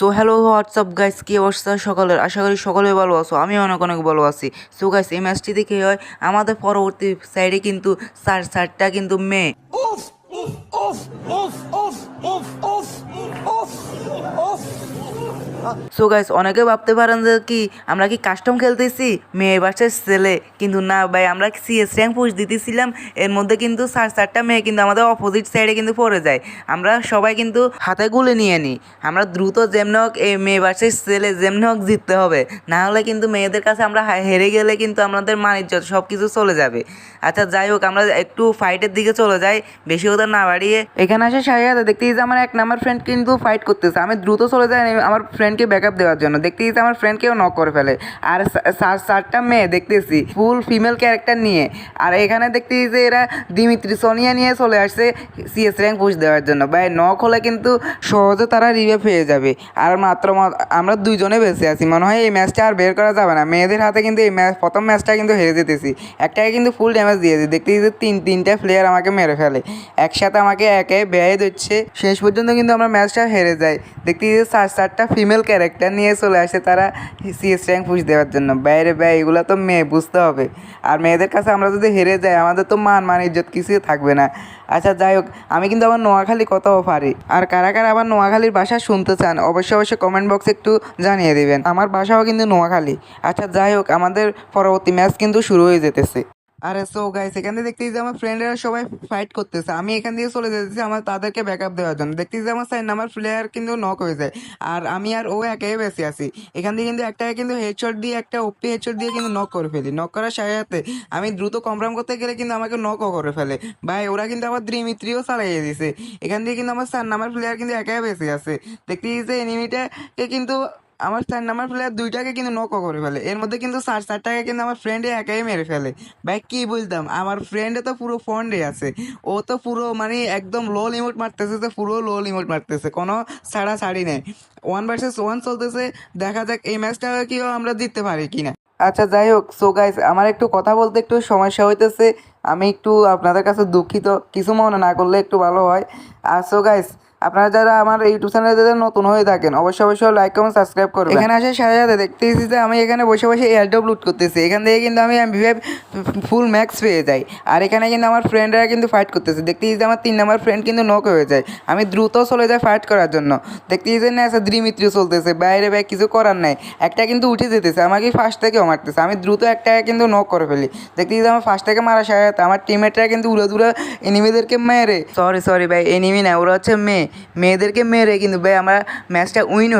So hello WhatsApp guys কি অবস্থা? সকলের, আশা করি সকলে ভালো আছো। আমি অনেক অনেক ভালো আছি। সো গাইস এই ম্যাচটি দেখে হয়, আমাদের পরবর্তী সাইডে কিন্তু চার চারটা কিন্তু মেয়ে। সো গাইস অনেকে ভাবতে পারেন যে কি, আমরা কি কাস্টম খেলতেছি? মেয়ে বাসার ছেলে। কিন্তু না ভাই, আমরা সিএস র্যাঙ্ক পুশ দিতেছিলাম। এর মধ্যে কিন্তু চার চারটা মেয়ে, কিন্তু আমাদের অপোজিট সাইডে কিন্তু পড়ে যায়। আমরা সবাই কিন্তু হাতে গুলে নিয়ে নিই। আমরা দ্রুত যেমনি হোক এই মেয়ে বাসার ছেলে যেমনি হোক জিততে হবে। না হলে কিন্তু মেয়েদের কাছে আমরা হেরে গেলে কিন্তু আমাদের মানিজ্য সব কিছু চলে যাবে। আচ্ছা যাই হোক, আমরা একটু ফাইটের দিকে চলে যাই। বেশি কথা না বাড়িয়ে। এখানে আসে সাহিয়াদা দেখতে যে আমার এক নাম্বার ফ্রেন্ড কিন্তু ফাইট করতেছে। আমি দ্রুত চলে যাই, আমি আমার ফ্রেন্ডকে ব্যাকআপ দেওয়ার জন্য। দেখতে গেছি আমার ফ্রেন্ডকেও নক করে ফেলে। আর সা- চারটা মেয়ে, দেখতেছি ফুল ফিমেল ক্যারেক্টার নিয়ে। আর এখানে দেখতে গেছি এরা দিমিত্রি, সোনিয়া নিয়ে চলে আসছে সিএস র্যাঙ্ক পুশ দেওয়ার জন্য। ভাই নক হলে কিন্তু সহজে তারা রিভে পেয়ে যাবে। আর মাত্র আমরা দুইজনে বেঁচে আছি। মনে হয় এই ম্যাচটা আর বের করা যাবে না। মেয়েদের হাতে কিন্তু এই ম্যাচ প্রথম ম্যাচটা কিন্তু হেরে যেতেছি। একটাকে কিন্তু ফুল ড্যামেজ দিয়েছি। দেখতে গেছি তিন, তিনটা প্লেয়ার আমাকে মেরে ফেলে। একসাথে আমাকে একে ব্যয় দিচ্ছে। শেষ পর্যন্ত কিন্তু আমরা ম্যাচটা হেরে যাই। দেখতে যে চার চারটা ফিমেল ক্যারেক্টার নিয়ে চলে আসে তারা সিএস র্যাঙ্ক পুষ দেওয়ার জন্য। বাইরে ব্যয়, এগুলো তো মেয়ে, বুঝতে হবে। আর মেয়েদের কাছে আমরা যদি হেরে যাই, আমাদের তো মান মান, ইজ্জত কিছুই থাকবে না। আচ্ছা যাই হোক, আমি কিন্তু আবার নোয়াখালী কথাও পারি। আর কারা কারা আবার নোয়াখালীর ভাষা শুনতে চান, অবশ্যই অবশ্যই কমেন্ট বক্সে একটু জানিয়ে দেবেন। আমার ভাষাও কিন্তু নোয়াখালী। আচ্ছা যাই হোক, আমাদের পরবর্তী ম্যাচ কিন্তু শুরু হয়ে যেতেছে। আরে সো গাইস এখান থেকে দেখতেছি যে আমার ফ্রেন্ডরা সবাই ফাইট করতেছে। আমি এখান থেকে চলে যেতেছি আমার তাদেরকে ব্যাকআপ দেওয়ার জন্য। দেখতেছি যে আমার সাইড নাম্বার প্লেয়ার কিন্তু নক হয়ে যায়। আর আমি আর ও একাই বেশি আছি। এখান থেকে কিন্তু একটাকে কিন্তু হেডশট দিয়ে, একটা ওপি হেডশট দিয়ে কিন্তু নক করে ফেলি। নক করার সাথে সাথে আমি দ্রুত কমপ্রাম করতে গেলে কিন্তু আমাকে নকও করে ফেলে। ভাই, ওরা কিন্তু আমার দ্রিমিত্রিও চালিয়ে দিছে। এখান থেকে কিন্তু আমার চার নাম্বার প্লেয়ার কিন্তু একাই বেশি আছে। দেখতেছি যে এনিমিটাকে কিন্তু আমার চার নাম্বার প্লেয়ার দুইটাকে কিন্তু নকও করে ফেলে। এর মধ্যে কিন্তু চার চারটাকে কিন্তু আমার ফ্রেন্ডে একাই মেরে ফেলে। ভাই, কি বলতাম আমার ফ্রেন্ডে তো পুরো ফন্ডে আছে। ও তো পুরো মানে একদম লো লিমিট মারতেছে তো পুরো লো লিমিট মারতেছে। কোনো ছাড়া ছাড়ি নেই। ওয়ান ভার্সেস ওয়ান চলতেছে। দেখা যাক এই ম্যাচটা কি আমরা জিততে পারি কিনা। আচ্ছা যাই হোক। সো গাইস আমার একটু কথা বলতে একটু সমস্যা হইতেছে। আমি একটু আপনাদের কাছে দুঃখিত, কিছু মনে না করলে একটু ভালো হয়। আর সো গাইস আপনারা যারা আমার ইউটিউব চ্যানেলে যারা নতুন হয়ে থাকেন, অবশ্যই অবশ্যই লাইক কমেন্ট সাবস্ক্রাইব করবেন। এখানে আসে সাথে সাথে দেখতেছি যে আমি এখানে বসে বসে এয়ারড্রপ লুট করতেছি। এখান থেকে কিন্তু আমি ভিভে ফুল ম্যাক্স পেয়ে যাই। আর এখানে কিন্তু আমার ফ্রেন্ডরা কিন্তু ফাইট করতেছে। দেখতেছি যে আমার তিন নম্বর ফ্রেন্ড কিন্তু নক হয়ে যায়। আমি দ্রুত চলে যাই ফাইট করার জন্য। দেখতেছি যে না আচ্ছা দ্রিমিত্রি চলতেছে। বাইরে বাইরে কিছু করার নাই। একটা কিন্তু উঠে যেতেছে আমাকে ফার্স্ট থেকেও মারতেছে। আমি দ্রুত একটা কিন্তু নক করে ফেলি। দেখতেছি যে আমার ফার্স্ট থেকে মারা সাথে আমার টিমমেটরা কিন্তু উড়ে দূরে এনিমিদেরকে মেরে। সরি সরি ভাই এনিমি না, ওরা হচ্ছে মেয়ে। মেয়েদেরকে মেরে কিন্তু, ভাই, আমরা ম্যাচটা উইন হয়ে